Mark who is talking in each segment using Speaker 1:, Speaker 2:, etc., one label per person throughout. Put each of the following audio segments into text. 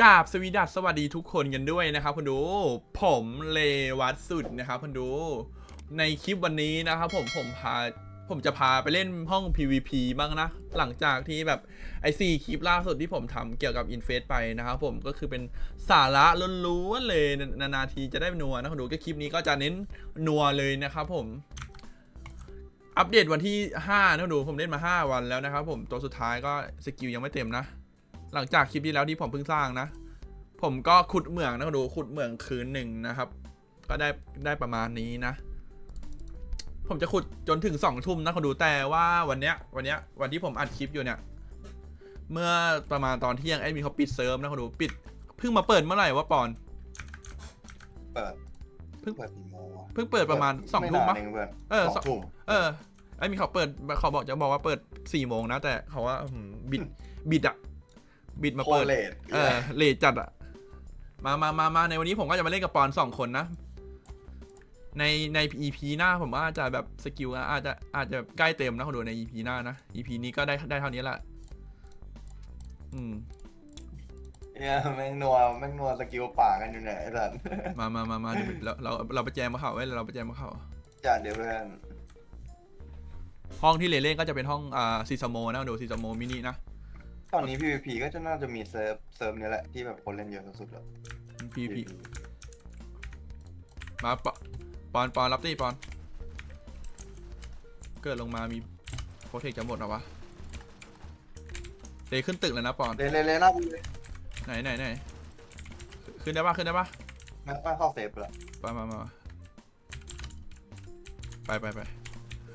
Speaker 1: กาบสวีดัสสวัสดีทุกคนกันด้วยนะครับคุณดู ผมเลวัตสุดนะครับคุณดู ในคลิปวันนี้นะครับผมผมพาผมจะพาไปเล่นห้อง PVP บ้างนะ หลังจากที่แบบไอซีคลิปล่าสุดที่ผมทำเกี่ยวกับอินเฟสไปนะครับผมก็คือเป็นสาระล้วนๆเลย นานาทีจะได้นัวนะคุณดูก็คลิปนี้ก็จะเน้นนัวเลยนะครับผมอัปเดตวันที่ 5นะคุณดูผมเล่นมา 5 วันแล้วนะครับผมตัวสุดท้ายก็สกิลยังไม่เต็มนะ หลังจากคลิปที่แล้วที่ผมเพิ่งสร้างนะ ผมก็ขุดเหมืองนะคุณดูขุดเหมืองคืนหนึ่งนะครับ ก็ได้ได้ประมาณนี้นะ ผมจะขุดจนถึงสองทุ่มนะคุณดูแต่ว่าวันเนี้ยวันเนี้ยวันที่ผมอัดคลิปอยู่เนี่ย เมื่อประมาณตอนเที่ยงไอ้มีเขาปิดเซิร์ฟนะคุณดูปิดเพิ่งมาเปิดเมื่อไหร่วะปอน
Speaker 2: เปิด
Speaker 1: เพิ่ง
Speaker 2: เปิดกี่โมงวะ
Speaker 1: เพิ่งเปิดประมาณสองทุ่ม
Speaker 2: ไนา
Speaker 1: ปะ
Speaker 2: นเองเพื่อน
Speaker 1: เออ
Speaker 2: สองทุ่ม
Speaker 1: เออไอ้มีเขาเปิดเขาบอกจะบอกว่าเปิดสี่โมงนะแต่เขาว่าอืมบิดบิดอะ บิดมา
Speaker 2: โค
Speaker 1: เปิด
Speaker 2: เลต
Speaker 1: เออเลทจัดอะมามามามาในวันนี้ผมก็จะมาเล่นกับปอนสองคนนะ ในใน EP หน้าผมว่าจะแบบสกิลอาจจะอาจจะใกล้เต็มนะคนดูใน EP หน้านะ EP นี้ก็ได้ได้เท่านี้แหละ อืม
Speaker 2: เนี่ยแม่งนัวแม่งนัวสกิลป่ากันอยู่เนี่ยไอ้สัส
Speaker 1: มามามามาเดี๋ยวเราเราเราไปแจมมาเขาไว้ยเราไปแจมมาเขา
Speaker 2: จัดเดี๋ยวเพื่อน
Speaker 1: ห้องที่เลเล่นก็จะเป็นห้องอ่าซีซโมนะดูซีซโมมินินะ
Speaker 2: ตอนนี้ PVP ก็จะน่าจะมีเซิร์ฟเซิร์ฟนี้แหละที่แบบคนเล่นเยอะสุดๆแล้ว
Speaker 1: PVP มาปอปอนปอนรับตีปอน เกิดลงมามีโปรเทคจะหมดเหรอวะเลขึ้นตึกแล้วนะปอน
Speaker 2: เล่นเล่นเล่นหน้าพี่เลย
Speaker 1: ไหนไหนไหนขึ้นได้ปะขึ้นได้ปะ
Speaker 2: ไม่ไม่เข้าเซฟละ
Speaker 1: ไปมามาไปไปไป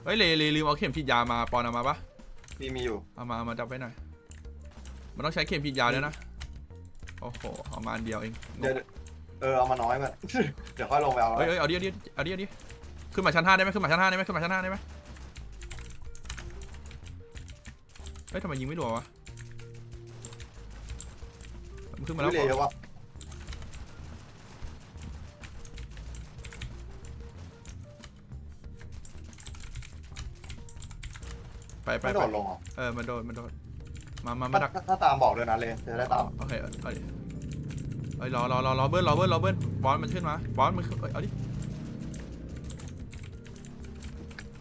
Speaker 1: เฮ้ยเลเลลืมเอาเข็มฉีดยามาปอนเอามาปะ
Speaker 2: มีมีอยู่
Speaker 1: เอามาเอามาจับไว้หน่อย มันต้องใช้เข็มฉีดยาด้วยนะ โอ้โหเอามาอันเดียวเอง
Speaker 2: เดี๋ยวเออเอามาน้อยมัน เดี๋ยวค่อยลงไปเอา
Speaker 1: เฮ้ยเฮ้ยเอาดิเอาดิเอาดิเอาดิขึ้นมาชั้นห้าได้ไหมขึ้นมาชั้นห้าได้ไหมขึ้นมาชั้นห้าได้ไหมเฮ้ยทำไมยิงไม่โดนวะมันขึ้นมาแล้ว
Speaker 2: พี่เลยเยอะวะ
Speaker 1: ไปไป
Speaker 2: ไม่
Speaker 1: ไป
Speaker 2: โดดลงเหรอ
Speaker 1: เออมันโดนมันโดน มามามาดัก
Speaker 2: ถ้าถ้าตามบอกด้วยนะเลยจะได้ตาม
Speaker 1: โอเคเอาเอาดิเอ้ยรอรอรอรอเบิ้ลรอเบิ้ลรอเบิ้ลบอลมันขึ้นมาบอลมันขึ้นเอ้ยเอาดิ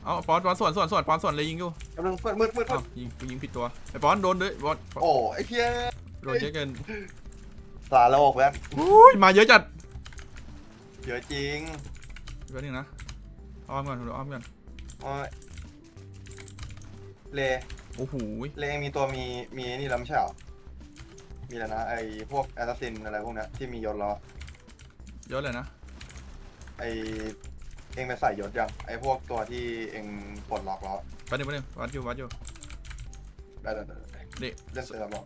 Speaker 1: เอาบอลบอลส่วนส่วนส่วนบอลส่วนเลยยิงอยู่
Speaker 2: กำลังมืดมืดมืดมื
Speaker 1: อ้าว
Speaker 2: ด
Speaker 1: ยิงยิงผิดตัวไอ้บอลโดนด้วยบอล
Speaker 2: โอ้ไอ้เหี้ย
Speaker 1: โดนเยอะเกิน
Speaker 2: สาโลกเพื่อน
Speaker 1: อุ้ยมาเยอะจัด
Speaker 2: เยอะจริง
Speaker 1: แป๊บนึงนะอ้อมก่อนอ้อมก่อน
Speaker 2: โอ้ยเล
Speaker 1: โอ้โห
Speaker 2: เลเองมีตัวมีมีนี่แล้วไม่ใช่เหรอมีแล้วนะไอ้พวกแอสซัสซินอะไรพวกเนี้ยที่มียศแล้วอะ
Speaker 1: เยอะเลยนะ
Speaker 2: ไอ้เองไปใส่ยศยังไอ้พวกตัวที่เองปลดล็อกแล้ว
Speaker 1: แป๊บนึงแป๊บนึงวัดอยู่วัดอยู่
Speaker 2: ได้ได้ได้ได้
Speaker 1: เด็ก
Speaker 2: เล่นเสร็จแล้วบอก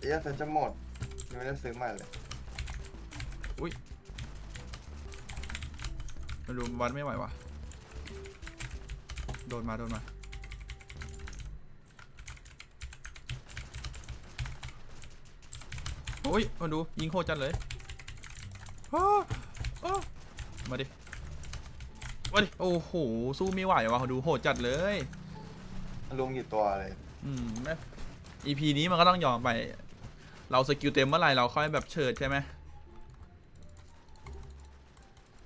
Speaker 2: เอ๊ะเซนจะหมดยังไม่ได้ซื้อใหม่เลย
Speaker 1: มาดูวัดไม่ไหววะ โดนมาโดนมา โอ้ยมาดูยิงโคตรจัดเลยอ้าอ้ามาดิ มาดิ โอ้โห สู้ไม่ไหววะดูโหดจัดเลย
Speaker 2: ลุงกี่ตัวเลย
Speaker 1: อืมแม่ EP นี้มันก็ต้องยอมไป เราสกิลเต็มเมื่อไหร่เราค่อยแบบเฉิดใช่ไหม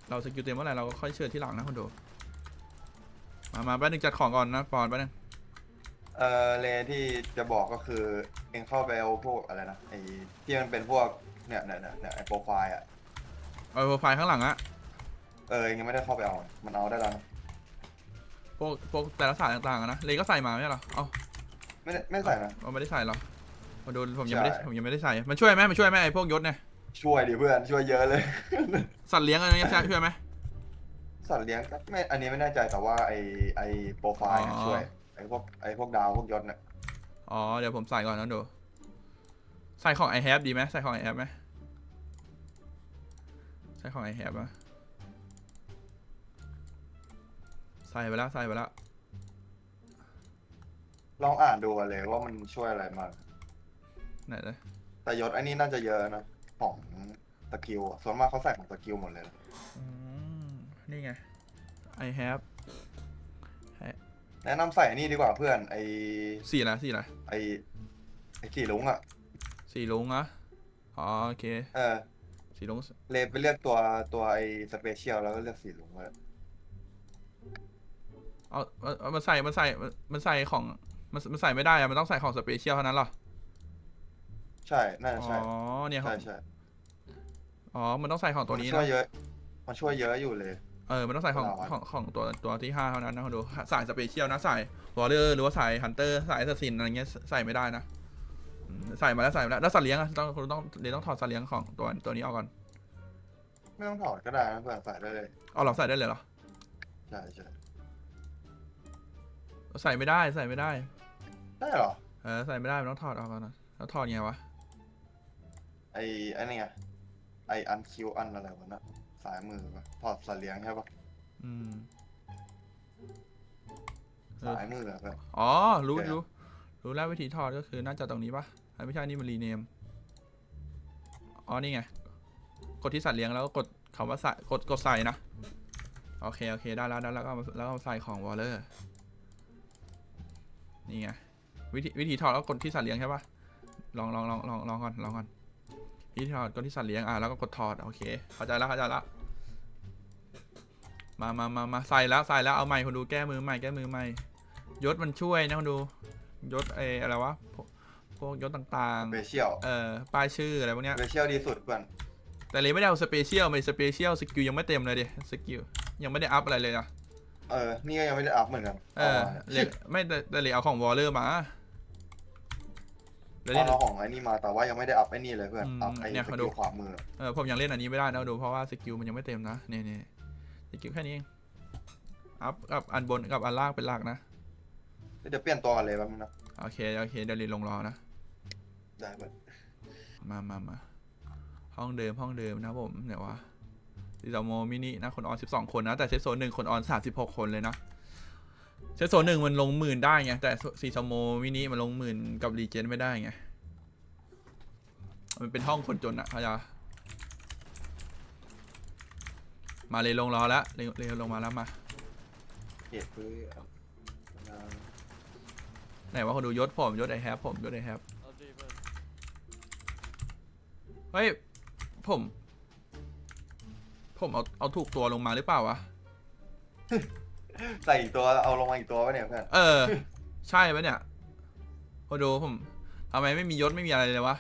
Speaker 1: เราสกิลเต็มเมื่อไหร่เราก็ค่อยเฉิดที่หลังนะคนดู มามาแป๊บนึงจัดของก่อนนะปอนแป๊บนึง
Speaker 2: เออเลที่จะบอกก็คือเองเข้าไปเอาพวกอะไรนะไอ้ที่มันเป็นพวกเนี่ยเนี่ยเนี่ยเนี่ยไอ้โปรไฟล์อะ
Speaker 1: เอาโปรไฟล์ข้างหลังอะ
Speaker 2: เออเองยังไม่ได้เข้าไปเอามันเอาได้แล้วนะ
Speaker 1: พวกพวกแต่ละสายต่างๆอะนะเลยก็ใส่มาไม่ใช่เหรอเอา
Speaker 2: ไม่ได้ไม่ใส่นะ
Speaker 1: เอาไม่ได้ใส่เหรอมาดูผมยังไม่ได้
Speaker 2: ใช่
Speaker 1: ผมยังไม่ได้ใส่มันช่วยไหมมันช่วยไหมไอ้พวกยศเนี่ย
Speaker 2: ช่วยดิเพื่อนช่วยเยอะเลย
Speaker 1: สัตว์เลี้ยงอะไรเงี้ยใช่ช่วยไหม
Speaker 2: สัตว์เลี้ยงก็ไม่อันนี้ไม่แน่ใจแต่ว่าไอไอโปรไฟล์เนี่ย
Speaker 1: อ๋อ
Speaker 2: ช่วยไอพวกไอพวกดาวพวกยศเนี่ย
Speaker 1: อ๋อ เดี๋ยวผมใส่ก่อนนะดู ใส่ของ i have ดีไหมใส่ของ i have ไหมใส่ของ i have อะใส่ไปแล้วใส่ไปแล้ว
Speaker 2: ลองอ่านดูกันเลยว่ามันช่วยอะไรมาง
Speaker 1: ไหนเลย
Speaker 2: แต่ยศอันนี้น่าจะเยอะนะของสกิลอะส่วนมากเขาใส่ของสกิลหมดเลยนะ
Speaker 1: อืม นี่ไง I have
Speaker 2: แนะนำใส่นี่ดีกว่าเพื่อน ไอ
Speaker 1: สีอะไรสีอะไร
Speaker 2: ไอไอสีลุงอะ
Speaker 1: สีลุงอะอ๋อโอเค
Speaker 2: เออ
Speaker 1: สีลุง
Speaker 2: เลไปเลือกตัวตัวไอสเปเชียลแล้วก็เลือกสีลุงเลย
Speaker 1: เอาเอาเอามันใส่มันใส่มันมันใส่ของมันมันใส่ไม่ได้อะมันต้องใส่ของสเปเชียลเท่านั้นเหรอ
Speaker 2: ใช่ น่าจะ
Speaker 1: อ๋
Speaker 2: ใช่
Speaker 1: อเนี่ยครับ
Speaker 2: ใช่ใช่
Speaker 1: อ๋อมันต้องใส่ของตัวนี้
Speaker 2: มัช่วย
Speaker 1: นะ
Speaker 2: เยอะ มันช่วยเยอะอยู่เลย
Speaker 1: เออ มันต้องใส่ของ
Speaker 2: เอาไว้
Speaker 1: ของของตัวตัวที่ห้าเท่านั้นนะคุณดูสายสเปเชียลนะสายวอลเลอร์หรือว่าสายฮันเตอร์สายแอสซินอะไรเงี้ยใส่ไม่ได้นะอืมใส่มาแล้วใส่มาแล้วแล้วสัตว์เลี้ยงอะต้องคุณต้องเดี๋ยวต้องถอดสัตว์เลี้ยงของตัวตัวนี้ออกก่อน
Speaker 2: ไม่ต้องถอดก็ได้นะเพื่อนใส่ได้เลย
Speaker 1: เอาเราใส่ได้เลยเหรอ
Speaker 2: ใช่ใช่
Speaker 1: ใส่ไม่ได้ใส่ไม่ได้
Speaker 2: ได้เหรอ
Speaker 1: เออใส่ไม่ได้มันต้องถอดออกก่อนนะแล้วถอดไงวะ
Speaker 2: ไอไอันนี้ไงไออันคิวอันอะไรวะนะ สายมือปะถอดสัตว์เลี้ยงใช่ปะ
Speaker 1: อืม เออ
Speaker 2: สายมืออะเพื่อน
Speaker 1: อ๋อ รู้
Speaker 2: โอเค
Speaker 1: รู้รู้แล้ววิธีถอดก็คือน่าจะตรงนี้ปะอะไม่ใช่นี่มันรีเนม อ๋อ นี่ไง กดที่สัตว์เลี้ยงแล้วก็กดคำว่าใส่กดกดใส่นะ โอเค โอเค ได้แล้วได้แล้วก็เอามาแล้วก็เอาใส่ของวอลเลอร์ นี่ไง วิธีวิธีถอดแล้วกดที่สัตว์เลี้ยงใช่ปะลองลองลองลองลองก่อนลองก่อน วิธีถอดกดที่สัตว์เลี้ยงอะแล้วก็กดถอดโอเคเข้าใจแล้วเข้าใจแล้วมามามามาใส่แล้วใส่แล้วเอาใหม่คนดูแก้มือใหม่แก้มือใหม่ยศมันช่วยนะคนดูยศเอออะไรวะพวกพวกยศต่าง
Speaker 2: สเปเชียล
Speaker 1: ๆเอ่อป้ายชื่ออะไรพวกเนี้
Speaker 2: ส
Speaker 1: ย
Speaker 2: เปเชียลดีสุดเพื่อน
Speaker 1: แต่เลยไม่ได้เอาสเปเชียลไปสเปเชียลสกิลยังไม่เต็มเลยดิสกิลยังไม่ได้อัพอะไรเลยนะ
Speaker 2: เออนี่ก็ยังไม่ได้อัพเหมือนกัน
Speaker 1: เออา
Speaker 2: มา
Speaker 1: เลยไม่แต่แต่เลยเอาของวอลเลอร์มา แล้ว
Speaker 2: เอา
Speaker 1: เล่น
Speaker 2: เอาของไอ้นี่มาแต่ว่ายังไม่ได้อัพไอ้นี่เลยเพื่อน
Speaker 1: อืม
Speaker 2: อัพไอ้
Speaker 1: เนี่ย
Speaker 2: ส
Speaker 1: เขา
Speaker 2: กิ
Speaker 1: ดู
Speaker 2: ลขวามือ
Speaker 1: เออผมยังเล่นอันนี้ไม่ได้นะดูเพราะว่าสกิลมันยังไม่เต็มนะนี่นี่สกิลแค่นี้เองอัพกับอันบนกับอันล่างเป็นหลักนะ
Speaker 2: เดี๋ยวเปลี่ยนตัวกันเลยแป๊บนึงนะ
Speaker 1: โอเคโอเคเดี๋ยวเรียนลงรอนะ
Speaker 2: ได้เพื่อน
Speaker 1: มามามาห้องเดิมห้องเดิมนะผมเนี่ยวะซีซโมมินินะ คนออน 12 คนนะ แต่เซตโซนหนึ่งคนออน 36 คนเลยนะเซตโซนหนึ่งมันลงหมื่นได้ไงแต่ซีซโมมินิมันลงหมื่นกับรีเจนไม่ได้ไงมันเป็นห้องคนจนอะเขาใจะมาเลยลงรอแล้วเลยเลยลงมาแล้วมา
Speaker 2: เก็บเพื่อน
Speaker 1: ไหนว่าเขาดูยศผมยศไอแฮปผมยศไอแฮปเฮ้ยผม ผมเอาเอาถูกตัวลงมาหรือเปล่าวะ
Speaker 2: ใส่อีกตัวเอาลงมาอีกตัวไว้เนี่ยเพื่อน
Speaker 1: เออ ใช่ปะเนี่ยโอดูผมทำไมไม่มียศไม่มีอะไรเลยวะ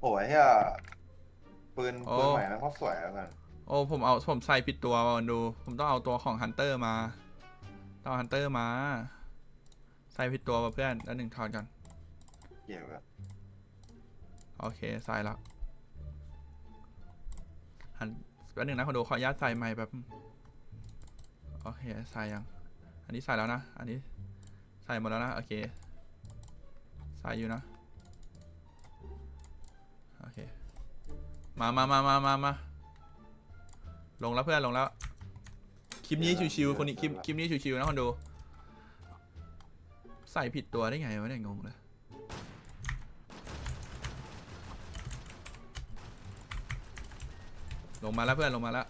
Speaker 2: โอ้ยเฮียปืน
Speaker 1: โอ้
Speaker 2: ปืนใหม่มันก็สวยแล้วกัน
Speaker 1: โอ้ผมเอาผมใส่ผิดตัวมาดู ผมต้องเอาตัวของฮันเตอร์มาต้องเอาฮันเตอร์มา ใส่ผิดตัวมาเพื่อนแล้วหนึ่งถอดกัน
Speaker 2: เกี่ยวกับ
Speaker 1: โอเคใส่แล้วหัน แป๊บนึงนะขอดูขออนุญาตใส่ใหม่แบบโอเคใส่ยัง อันนี้ใส่แล้วนะ อันนี้ใส่หมดแล้วนะ โอเค ใส่อยู่นะ โอเค มามามามามามาลงแล้วเพื่อนลงแล้ว คลิปนี้ชิวๆคนนี้คลิปคลิปนี้ชิวๆนะคนดูใส่ผิดตัวได้ไงวะเนี่ยงงเลย ลงมาแล้วเพื่อนลงมาแล้ว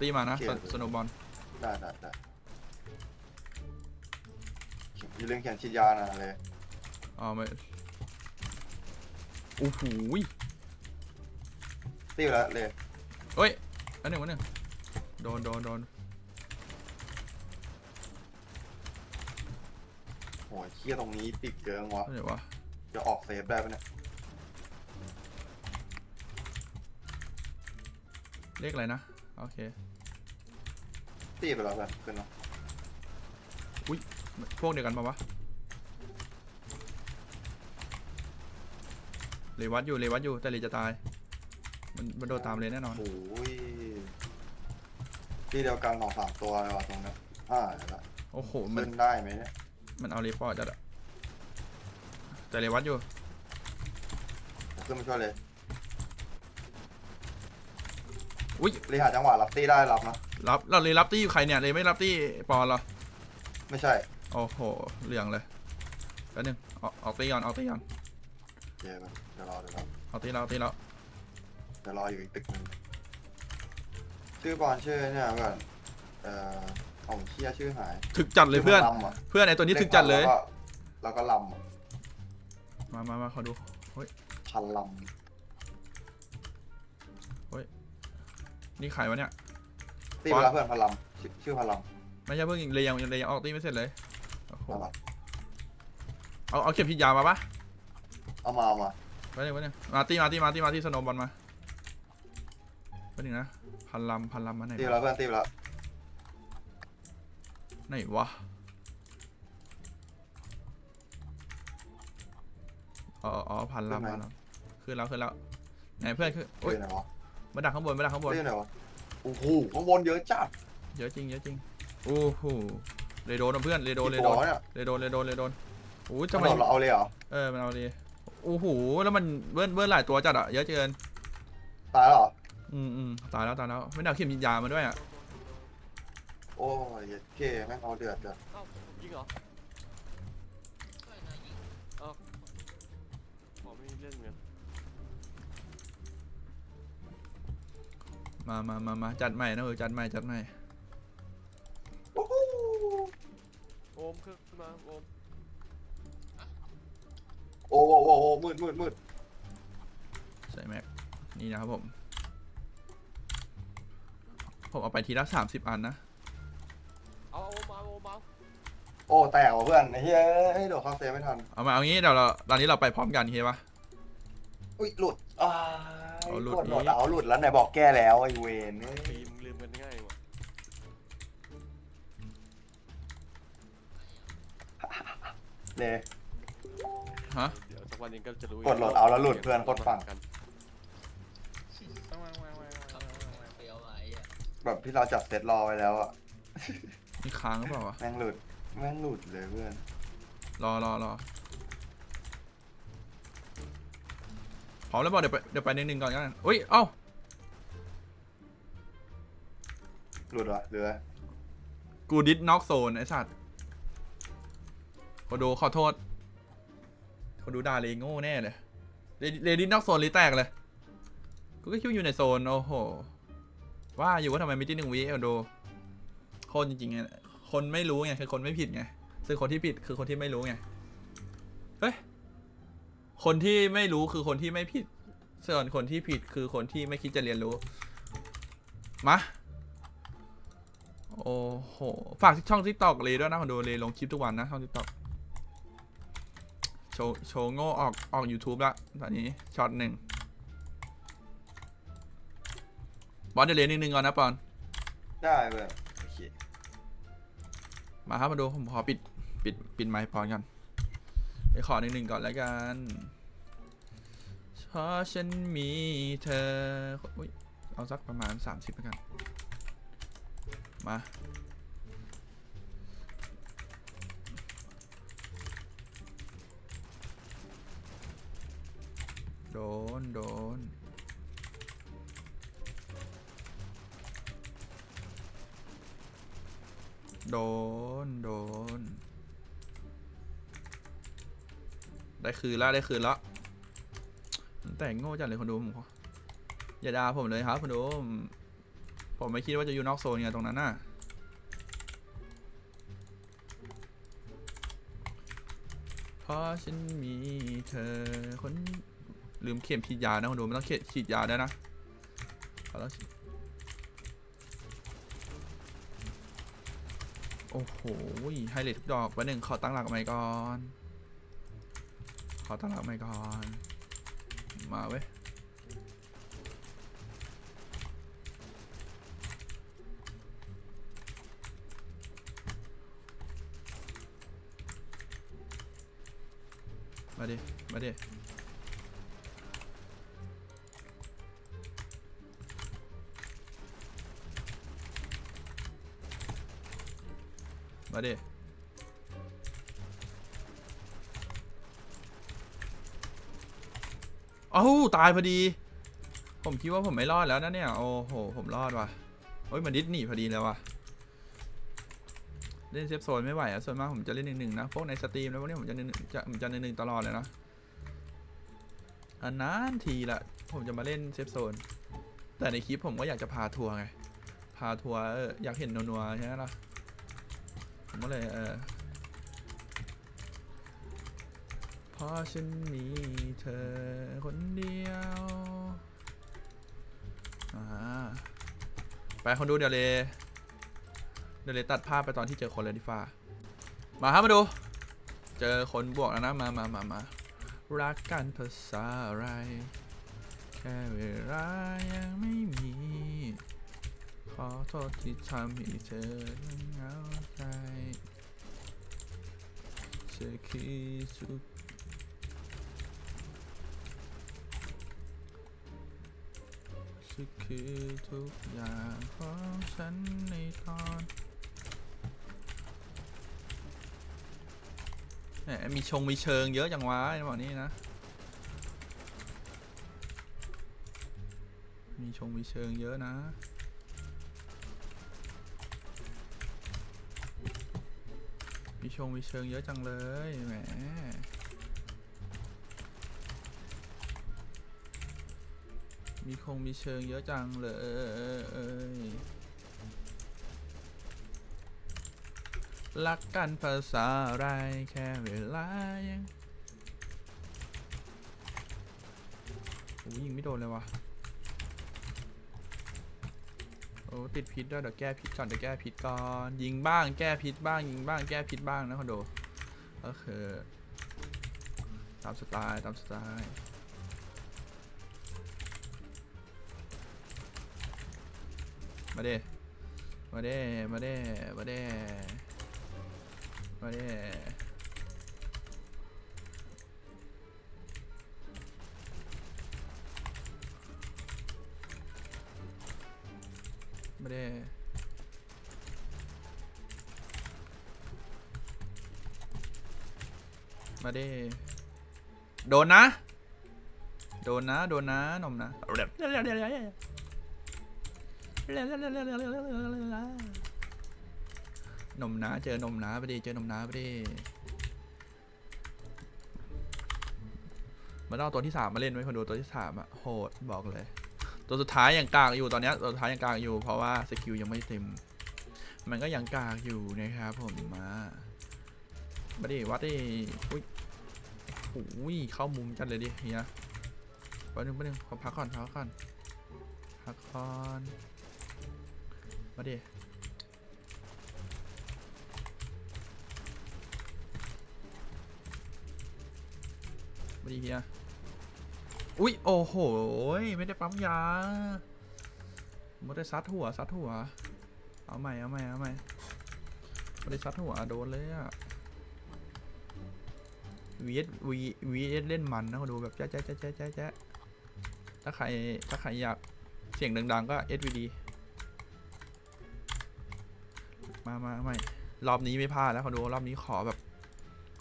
Speaker 1: ตีมานะสโนบอล
Speaker 2: ได้ได้ได้อย่าลืมเขียนฉีดยานะเลย
Speaker 1: อ๋อไม่โอ้โหย
Speaker 2: ตีไปแล้วเลย
Speaker 1: เฮ้ยอันหนึ่งอันหนึ่งโดนโดนโดน
Speaker 2: โอ้ยเคียตรงนี้ติดเกินวะ
Speaker 1: เดี๋ยววะ
Speaker 2: จะออกเซฟได้ปะเนี่ย
Speaker 1: เลขอะไรนะ โอเค
Speaker 2: ตีไปแล้วเพื่อนขึ้นเนาะ
Speaker 1: พวกเดียวกันปะวะเลวัดอยู่เลวัดอยู่แต่เลจะตาย มันมันโดนตามเลยแน่นอน
Speaker 2: โอ้ยตีเดียวกันสองสามตัวเลยว่ะตรงเนี้ยอ่าเดี๋ยวละ
Speaker 1: โอ้โหมัน
Speaker 2: ขึ้นได้ไหมเนี่ย
Speaker 1: มันเอาเลฟอร์ดจัดอะแต่เลวัดอยู่
Speaker 2: เดี๋ยวขึ้นมาช่วยเลย
Speaker 1: อุ้ย
Speaker 2: รีหาจังหวะรับตีได้รับนะ
Speaker 1: รับเราเลยรับตี้อยู่ใครเนี่ยเลยไม่รับตี้ปอนเหรอ
Speaker 2: ไม่ใช่
Speaker 1: โอ้โหเหลืองเลยแป๊บนึงออกออกตีก่อนออกตีก่อน
Speaker 2: เดี๋ยวเดี๋ยวรอเดี๋ยวรอ
Speaker 1: ออกตีแล้วออกตีแล้ว
Speaker 2: เดี๋ยวรออยู่อีกตึกหนึงชื่อบอลชื่อเนี่ยเพื่อนเอ่อเอาเชี่ยชื่อหาย
Speaker 1: ถึกจัดเลยเพื่อน
Speaker 2: ชื่มัลำะ
Speaker 1: เพื่อนไอตัวนี้ถึกจัดเลย
Speaker 2: แวก็แล้วก็ลำอะ
Speaker 1: มามามาขอดู
Speaker 2: พันล
Speaker 1: นี่ใครวะเนี่ยำ
Speaker 2: ตีเวลาเพื่อนพันลำชื่อชื่อพันล
Speaker 1: ไม่ใช่เพิ่งเลยยังเลยยังออกตีไม่เสร็จเลยโอ้โหำ
Speaker 2: เอามา
Speaker 1: เอาเอาเข็มฉีดยามาปะ
Speaker 2: เอามาเอามา
Speaker 1: ไปหนึ่งไปหนึ่งมาตีมาตีมาตีมาที่สโนว์บอลมาไปหนึ่งนะพันลำพันลำมาไหน
Speaker 2: ตีเว
Speaker 1: วะ
Speaker 2: ลาเพื่อนตีเวลา
Speaker 1: ไหนวะอ๋ออ๋อพันลำพันลำขึ้นแล้วขึ้นแล้วไหนเพื่อนคือโอ๊ย
Speaker 2: ตีไหนวะ
Speaker 1: มาดักข้างบนมาดักข้างบน
Speaker 2: ตีไหนวะโอ้โหข้างบนเยอะจัด
Speaker 1: เยอะจริงเยอะจริงโอ้โหเลยโดนนะเพื่อนเลยโดนเลย
Speaker 2: กี่
Speaker 1: โด
Speaker 2: ตัวนวะเนี่ย
Speaker 1: เลยโดนเลยโดนเลยโดนโอ้ย
Speaker 2: จะ
Speaker 1: ทำไม
Speaker 2: เราเอาเลยเหรอ
Speaker 1: เออมันเอาดีโอ้โหแล้วมันเบิ้ลเบิ้ลหลายตัวจัดอะเยอะเกิน
Speaker 2: ตายแล้วเหรอ
Speaker 1: อืมอืมตายแล้วตายแล้วไม่ได้เอาเข็มยิงยามาด้วยอะ
Speaker 2: โอ้ยเหี้ยเก้แม่งเอาเดือดเดือด
Speaker 3: เอ้ายิงเหรอเอ้าอ๋อไม่เล่นเงิน
Speaker 1: มามามามาจัดใหม่นะเออจัดใหม่จัดใหม่
Speaker 2: โอ้โห
Speaker 3: โอมขึ้นมาโอม
Speaker 2: โอ้โหโอ้โหมืดมืดมืด
Speaker 1: ใส่แม็กนี่นะครับผม ผมเอาไปทีละสามสิบอันนะ
Speaker 3: เอาเอาโอมมาโอมมา
Speaker 2: โอ้แตกว่ะเพื่อนไอ้เฮ้ยให้โดดเข้าเซฟไม่ทัน
Speaker 1: เอามาเอางี้เดี๋ยวเราตอนนี้เราไปพร้อมกันโอเคปะ
Speaker 2: อุ้ยหลุดอ้าย
Speaker 1: เอาหลุด
Speaker 2: กดโหลด
Speaker 1: อีก
Speaker 2: เอาหลุดแล้วไหนบอกแก้แล้วไอ้เวนเอ้ย
Speaker 3: ปีมงลืมกันง่ายว่ะ
Speaker 2: เลย
Speaker 1: ฮะ
Speaker 3: เดี๋ยวสักวันหนึงก็จะรู้
Speaker 2: กดโหลดเอาแล้วหลุดเพื่อนโคตรฟัง
Speaker 3: กัน
Speaker 2: แบบที่เราจัดเซตรอไว้แล้วอะ
Speaker 1: มีค้างหรือเปล่าวะ
Speaker 2: แม่งหลุดแม่งหลุดเลยเพื่อน
Speaker 1: รอรอรอ ร้อมแล้วบอกเดี๋ยวไปเดี๋ยวไปหนึ่งๆก่อนกันอุ้ย เอ้า
Speaker 2: หลุดวะเหลือ
Speaker 1: กูดิสน็อกโซนไอ้สัตว์ขอดูขอโทษขอดูด่าเลยโง่แน่เลยเลดิสน็อกโซนรีแตกเลย กูก็คิดว่าอยู่ในโซน โอ้โห ว่าอยู่ว่าทำไมไม่ที่หนึ่งวิเอาดูคนจริงๆไงคนไม่รู้ไงคือคนไม่ผิดไง ซึ่งคนที่ผิดคือคนที่ไม่รู้ไง เฮ้ย คนที่ไม่รู้คือคนที่ไม่ผิด ส่วนคนที่ผิดคือคนที่ไม่คิดจะเรียนรู้ มา โอ้โห ฝากช่องทิกตอกเลยด้วยนะคนดูเลยลงคลิปทุกวันนะช่องทิกตอกโชว์โชว์โง่ออกออก YouTube ละตอนนี้ช็อตหนึ่งบอลเดี๋ยวเลนนิดนึงก่อนนะปอน
Speaker 2: ได้เพื่อนโอเค
Speaker 1: มาครับมาดูผมขอปิด ปิด ปิดไมค์พอนกัน ไปขอหนึ่งหนึ่งก่อนแล้วกันเพราะฉันมีเธออุ๊ยเอาสักประมาณ 30แล้วกัน มา โดน โดนโดน โดน ได้คืนแล้วได้คืนแล้วแต่งโง่จัดเลยคนดูผมอย่าด่าผมเลยครับคนดูผมไม่คิดว่าจะอยู่นอกโซนไงตรงนั้นน่ะเพราะฉันมีเธอคนลืมเข็มฉีดยานะคนดูไม่ต้องเข็มฉีดยาได้นะเอแล้วโอ้โหไฮเลททุกดอกวันหนึ่งขอตั้งหลักใหม่ก่อน ขอตั้งหลักใหม่ก่อน มาเว้ยมาดิ มาดิ มาดิ เอ้าตายพอดี ผมคิดว่าผมไม่รอดแล้วนะเนี่ย โอ้โห ผมรอดว่ะโอ้ยมันดิสหนีพอดีแล้วว่ะ เล่นเซฟโซนไม่ไหวอะส่วนมากผมจะเล่นหนึ่งหนึ่งนะ พวกในสตรีมแล้วพวกนี้ผมจะหนึ่งจะผมจะหนึ่งหนึ่งตลอดเลยนะอันนั้นทีละ ผมจะมาเล่นเซฟโซน แต่ในคลิปผมก็อยากจะพาทัวร์ไง พาทัวร์อออยากเห็นนัวๆใช่ไหมล่ะ ผมก็เลยเออ เพราะฉันมีเธอคนเดียวไปคนดูเดี๋ยวเลยเดี๋ยวเลยตัดภาพไปตอนที่เจอคนเลยดีฟ้ามาครับมาดู เจอคนบวกแล้วนะมามามามารักกันภาษาอะไร แค่เวลายังไม่มี ขอโทษที่ทำให้เธอต้องเหงาใจเธอคือสุข เธอคือทุกอย่างของฉันในตอนแหมมีชงมีเชิงเยอะจังวะไอ้บอกนี้นะ มีชงมีเชิงเยอะนะ มีชงมีเชิงเยอะจังเลยแหม มีคงมีเชิงเยอะจังเลย รักกันภาษาอะไรแค่เวลายังโอ้ยิงไม่โดนเลยวะโอ้ติดพิษด้วยเดี๋ยวแก้พิษก่อนเดี๋ยวแก้พิษก่อน ยิงบ้างแก้พิษบ้าง ยิงบ้างแก้พิษบ้างนะคอนโดก็คือตามสไตล์ตามสไตล์ มาเด้มาเด้มาเด้มาเด้มาเด้มาเด้มาเด้โดนนะ โดนนะ โดนนะนมนะ นมน้าเจอนมน้าไปดิเจอนมน้าไปดิมาต้องเอาตัวที่สามมาเล่นไว้คนดูตัวที่สามอะโหดบอกเลย ตัวสุดท้ายยังกลากอยู่ตอนนี้ตัวสุดท้ายยังกลากอยู่ เพราะว่าสกิลยังไม่เต็ม มันก็ยังกลากอยู่นะครับผมมามาดิวัดดิอุ้ยโอ้ยเข้ามุมจัดเลยดิเฮียแป๊บนึงแป๊บนึงขอพักก่อนพักก่อนพักก่อน มาดิม่ดีเฮียอุ๊ย โอ้โห ไม่ได้ปั๊มยาไม่ได้ซัดหัวซัดหัว เอาใหม่ เอาใหม่ เอาใหม่ไม่ได้ซัดหัว โดนเลยอะวีเอสวีวีเอสเล่นมันนะคนดูแบบแจ๊ะแจ๊ะแจ๊ะแจ๊ะแจ๊ะถ้าใครถ้าใครอยากเสียงดังๆก็เอสวีดี มามาใหม่รอบนี้ไม่พลาดแล้วคนดูรอบนี้ขอแบบ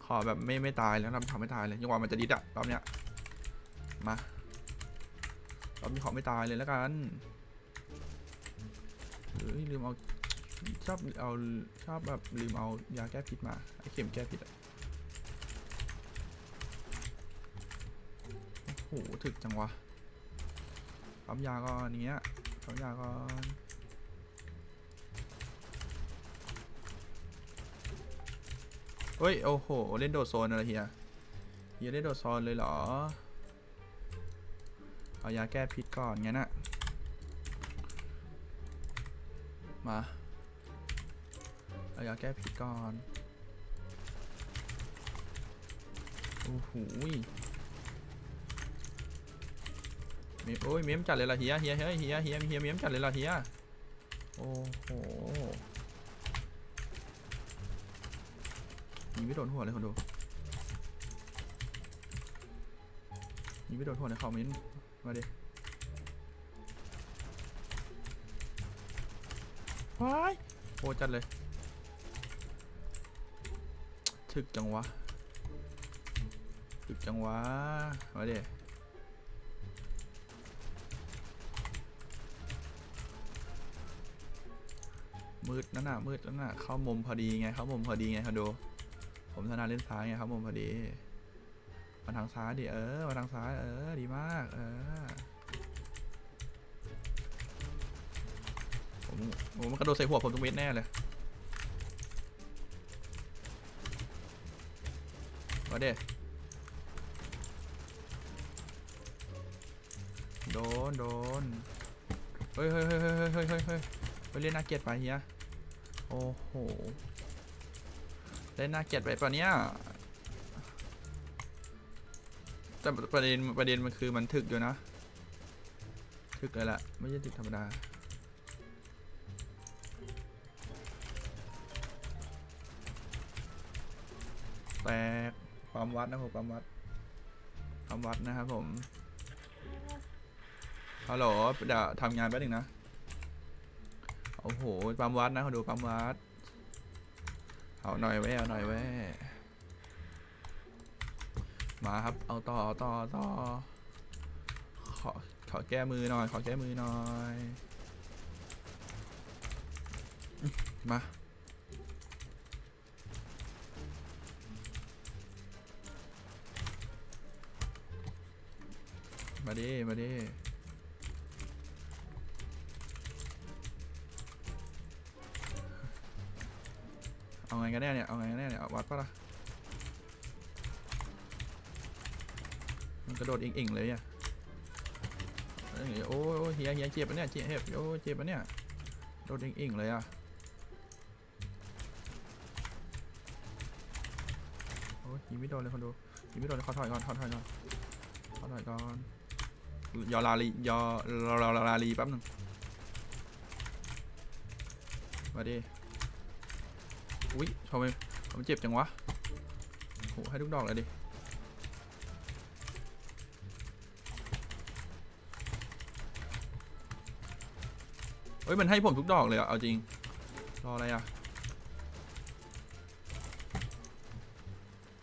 Speaker 1: ขอแบบไม่ไม่ตายแล้วทำทำไม่ตายเลยยังว่ามันจะดิดอะรอบเนี้ยมารอบนี้ขอไม่ตายเลยแล้วกันเฮ้ยลืมเอาชอบเอาชอบแบบลืมเอายาแก้พิษมาไอเข็มแก้พิษอะโอ้โหถึกจังวะปั๊มยาก่อนเนี้ยปั๊มยาก่อน เฮ้ย โอ้โห เล่นโดดโซนอะไรเฮียเฮียเล่นโดดโซนเลยเหรอ เอายาแก้พิษก่อนงั้นอะมา เอายาแก้พิษก่อน โอ้โหเมมโอ้ยเมมจัดเลยล่ะเฮียเฮียเฮ้ยเฮียเฮียเฮียเมมจัดเลยล่ะเฮีย โอ้โห ยิงไม่โดนหัวเลยคนดูยิงไม่โดนหัวในคอมเมนต์มาดิว้ายโอ้จัดเลยถึกจังวะถึกจังวะมาดิมืดนั่นน่ะมืดนั่นน่ะเข้ามุมพอดีไงเข้ามุมพอดีไงคอนโด ผมถนัดเล่นซ้ายไงครับผมพอดีมาทางซ้ายดิเออมาทางซ้ายเออดีมาก เออ ผมผมมันกระโดดใส่หัวผมตรงเม็ดแน่เลยมาเด้โดนโดนเฮ้ยเฮ้ยเฮ้ยเฮ้ยเฮ้ยเฮ้ยเล่นน่าเกลียดไปเฮียโอ้โห เล่นน่าเกลียดไปปะเนี้ยแต่ประเด็นประเด็นมันคือมันถึกอยู่นะ ถึกเลยละไม่ใช่ถึกธรรมดาแตกความวัดนะครับความวัดความวัดนะครับผมฮัลโหลเดี๋ยวทำงานแป๊บหนึงนะ โอ้โหปั๊มวัดนะเขาดูปั๊มวัด เอาหน่อยแว่เอาหน่อยแว่มาครับ เอาต่อต่อต่อขอขอแก้มือหน่อย ขอแก้มือหน่อย มา มาดิ มาดิ เอาไงกันแน่เนี่ย เอาไงกันแน่เนี่ยวัดปะล่ะ มันกระโดดเอ่งๆเลยอะเอ้โอ้ยโอ้ยเฮียเฮียเจ็บปะเนี่ย เจ็บโอ้เจ็บปะเนี่ย โดดเอ่งๆเลยอะโอ้ยยิงไม่โดนเลยคนดูยิงไม่โดนเลยขอถอยก่อนขอถอยก่อนขอถอยก่อนยอลาลียอลาลาลาลาลีแป๊บหนึงมาดิ อุ้ยทำไมทำไมเจ็บจังวะโหให้ทุกดอกเลยดิเฮ้ยมันให้ผมทุกดอกเลยอะเอาจริง รออะไรอะ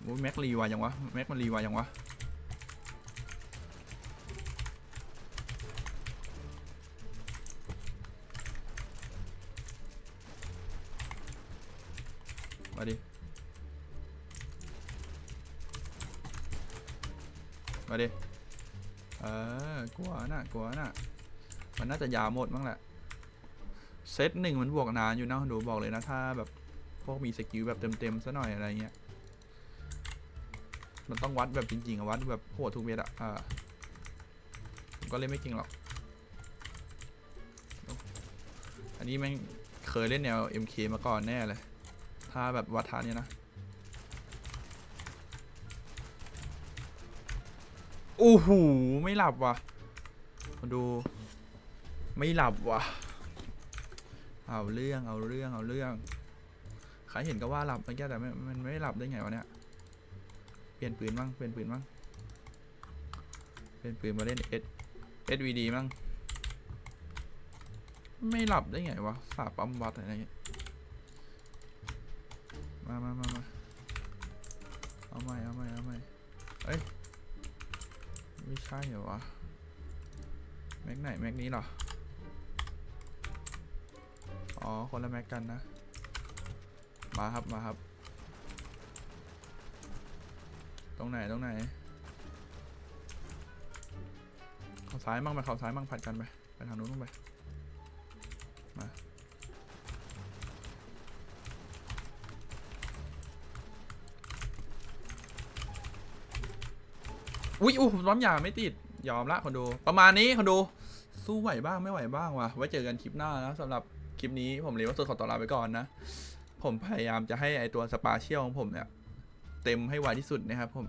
Speaker 1: โอ้ยแม็กรีวายังวะ แม็กมันรีวายังวะ มาดิ เออกลัวนะกลัวนะมันน่าจะยาวหมดมั้งแหละ เซตหนึ่งมันบวกนานอยู่นะดูบอกเลยนะถ้าแบบพวกมีสกิลแบบเต็มๆซะหน่อยอะไรเงี้ย มันต้องวัดแบบจริงๆอะวัดแบบโหดทุกเม็ดอะอ่าก็เล่นไม่เก่งหรอก อันนี้แม่งเคยเล่นแนว MK มาก่อนแน่เลย ถ้าแบบวัดทานเนี่ยนะ โอ้โหไม่หลับว่ะมาดู ไม่หลับว่ะ เอาเรื่องเอาเรื่องเอาเรื่องใครเห็นก็ว่าหลับเมื่อกี้แต่ไม่มันไม่หลับได้ไงวะเนี่ยเปลี่ยนปืนบ้างเปลี่ยนปืนบ้างเปลี่ยนปืนมาเล่น S SVD บ้างไม่หลับได้ไงวะสาบปั๊มวัดอะไรเงี้ยมามามามาเอาใหม่เอาใหม่เอาใหม่เอ้ย ไม่ใช่เหรอวะ แม็กไหน แม็กนี้เหรอ อ๋อ คนละแม็กกันนะ มาครับ มาครับ ตรงไหน ตรงไหนเขาซ้ายมั่งไปเขาซ้ายมั่งผัดกันไป ไปทางนู้นมั่งไป มา อุ้ยอู้ผมร้อมยาไม่ติด ยอมละคนดู ประมาณนี้คนดู สู้ไหวบ้างไม่ไหวบ้างวะไว้เจอกันคลิปหน้านะสำหรับคลิปนี้ผมเลยว่าสุดขอตัวลาไปก่อนนะ ผมพยายามจะให้ไอตัวสปาเชียลของผมเนี่ย เต็มให้ไวที่สุดนะครับผม